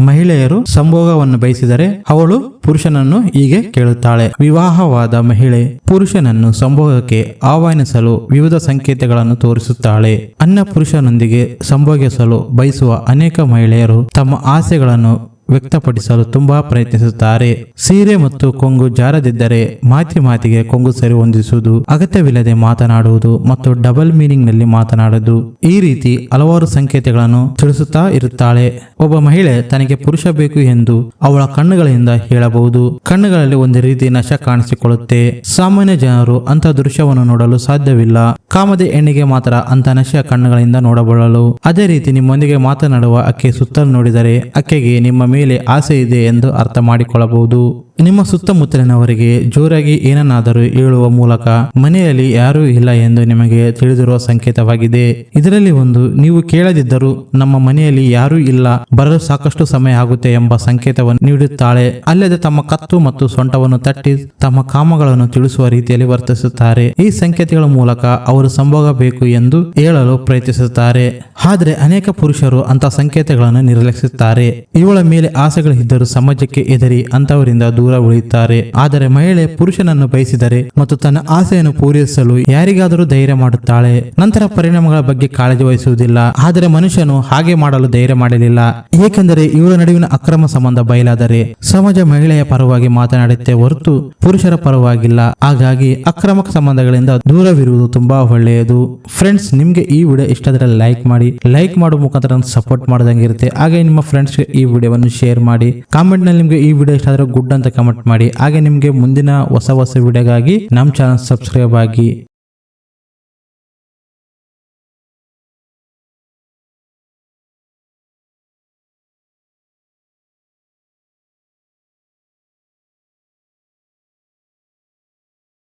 ಮಹಿಳೆಯರು ಸಂಭೋಗವನ್ನು ಬಯಸಿದರೆ ಅವಳು ಪುರುಷನನ್ನು ಹೀಗೆ ಕೇಳುತ್ತಾಳೆ. ವಿವಾಹವಾದ ಮಹಿಳೆ ಪುರುಷನನ್ನು ಸಂಭೋಗಕ್ಕೆ ಆಹ್ವಾನಿಸಲು ವಿವಿಧ ಸಂಕೇತಗಳನ್ನು ತೋರಿಸುತ್ತಾಳೆ. ಅನ್ಯ ಪುರುಷನೊಂದಿಗೆ ಸಂಭೋಗಿಸಲು ಬಯಸುವ ಅನೇಕ ಮಹಿಳೆಯರು ತಮ್ಮ ಆಸೆಗಳನ್ನು ವ್ಯಕ್ತಪಡಿಸಲು ತುಂಬಾ ಪ್ರಯತ್ನಿಸುತ್ತಾರೆ. ಸೀರೆ ಮತ್ತು ಕೊಂಗು ಜಾರದಿದ್ದರೆ ಮಾತಿ ಮಾತಿಗೆ ಕೊಂಗು ಸರಿ ಹೊಂದಿಸುವುದು ಅಗತ್ಯವಿಲ್ಲದೆ ಮಾತನಾಡುವುದು ಮತ್ತು ಡಬಲ್ ಮೀನಿಂಗ್ನಲ್ಲಿ ಮಾತನಾಡುವುದು. ಈ ರೀತಿ ಹಲವಾರು ಸಂಕೇತಗಳನ್ನು ತಿಳಿಸುತ್ತಾ ಇರುತ್ತಾಳೆ. ಒಬ್ಬ ಮಹಿಳೆ ತನಗೆ ಪುರುಷ ಬೇಕು ಎಂದು ಅವಳ ಕಣ್ಣುಗಳಿಂದ ಹೇಳಬಹುದು. ಕಣ್ಣುಗಳಲ್ಲಿ ಒಂದು ರೀತಿ ನಶ ಕಾಣಿಸಿಕೊಳ್ಳುತ್ತೆ. ಸಾಮಾನ್ಯ ಜನರು ಅಂತ ದೃಶ್ಯವನ್ನು ನೋಡಲು ಸಾಧ್ಯವಿಲ್ಲ. ಕಾಮದೆ ಹೆಣ್ಣಿಗೆ ಮಾತ್ರ ಅಂತ ನಶೆಯ ಕಣ್ಣುಗಳಿಂದ ನೋಡಬಲ್ಲಳು. ಅದೇ ರೀತಿ ನಿಮ್ಮೊಂದಿಗೆ ಮಾತನಾಡುವ ಅಕ್ಕೆ ಸುತ್ತಲೂ ನೋಡಿದರೆ ಅಕ್ಕೆಗೆ ನಿಮ್ಮ ಮೇಲೆ ಆಸೆ ಇದೆ ಎಂದು ಅರ್ಥ ಮಾಡಿಕೊಳ್ಳಬಹುದು. ನಿಮ್ಮ ಸುತ್ತಮುತ್ತಲಿನವರಿಗೆ ಜೋರಾಗಿ ಏನನ್ನಾದರೂ ಹೇಳುವ ಮೂಲಕ ಮನೆಯಲ್ಲಿ ಯಾರೂ ಇಲ್ಲ ಎಂದು ನಿಮಗೆ ತಿಳಿದಿರುವ ಸಂಕೇತವಾಗಿದೆ. ಇದರಲ್ಲಿ ಒಂದು, ನೀವು ಕೇಳದಿದ್ದರೂ ನಮ್ಮ ಮನೆಯಲ್ಲಿ ಯಾರೂ ಇಲ್ಲ, ಬರಲು ಸಾಕಷ್ಟು ಸಮಯ ಆಗುತ್ತೆ ಎಂಬ ಸಂಕೇತವನ್ನು ನೀಡುತ್ತಾಳೆ. ಅಲ್ಲದೆ ತಮ್ಮ ಕತ್ತು ಮತ್ತು ಸೊಂಟವನ್ನು ತಟ್ಟಿ ತಮ್ಮ ಕಾಮಗಳನ್ನು ತಿಳಿಸುವ ರೀತಿಯಲ್ಲಿ ವರ್ತಿಸುತ್ತಾರೆ. ಈ ಸಂಕೇತಗಳ ಮೂಲಕ ಅವರು ಸಂಭೋಗಬೇಕು ಎಂದು ಹೇಳಲು ಪ್ರಯತ್ನಿಸುತ್ತಾರೆ. ಆದರೆ ಅನೇಕ ಪುರುಷರು ಅಂತ ಸಂಕೇತಗಳನ್ನು ನಿರ್ಲಕ್ಷಿಸುತ್ತಾರೆ. ಇವಳ ಮೇಲೆ ಆಸೆಗಳು ಇದ್ದರೂ ಸಮಾಜಕ್ಕೆ ಎದರಿ ಅಂತವರಿಂದ ದೂರ ಉಳಿಯುತ್ತಾರೆ. ಆದರೆ ಮಹಿಳೆ ಪುರುಷನನ್ನು ಬಯಸಿದರೆ ಮತ್ತು ತನ್ನ ಆಸೆಯನ್ನು ಪೂರೈಸಲು ಯಾರಿಗಾದರೂ ಧೈರ್ಯ ಮಾಡುತ್ತಾಳೆ. ನಂತರ ಪರಿಣಾಮಗಳ ಬಗ್ಗೆ ಕಾಳಜಿ ವಹಿಸುವುದಿಲ್ಲ. ಆದರೆ ಮನುಷ್ಯನು ಹಾಗೆ ಮಾಡಲು ಧೈರ್ಯ ಮಾಡಲಿಲ್ಲ. ಏಕೆಂದರೆ ಇವರ ನಡುವಿನ ಅಕ್ರಮ ಸಂಬಂಧ ಬಯಲಾದರೆ ಸಮಾಜ ಮಹಿಳೆಯ ಪರವಾಗಿ ಮಾತನಾಡುತ್ತೆ ಹೊರತು ಪುರುಷರ ಪರವಾಗಿಲ್ಲ. ಹಾಗಾಗಿ ಅಕ್ರಮ ಸಂಬಂಧಗಳಿಂದ ದೂರವಿರುವುದು ತುಂಬಾ ಒಳ್ಳೆಯದು. ಫ್ರೆಂಡ್ಸ್ ನಿಮ್ಗೆ ಈ ವಿಡಿಯೋ ಇಷ್ಟಾದ್ರೆ ಲೈಕ್ ಮಾಡಿ. ಲೈಕ್ ಮಾಡುವ ಮುಖಾಂತರ ಸಪೋರ್ಟ್ ಮಾಡದಂಗಿರುತ್ತೆ ಹಾಗೆ ನಿಮ್ಮ ಫ್ರೆಂಡ್ಸ್ಗೆ ಈ ವಿಡಿಯೋವನ್ನು ಶೇರ್ ಮಾಡಿ. ಕಾಮೆಂಟ್ನಲ್ಲಿ ನಿಮ್ಗೆ ಈ ವಿಡಿಯೋ ಇಷ್ಟ ಆದರೆ ಗುಡ್ ಅಂತ ಕಮೆಂಟ್ ಮಾಡಿ. ಹಾಗೆ ನಿಮಗೆ ಮುಂದಿನ ಹೊಸ ಹೊಸ ವಿಡಿಯೋಗಾಗಿ ನಮ್ಮ ಚಾನಲ್ ಸಬ್ಸ್ಕ್ರೈಬ್ ಆಗಿ.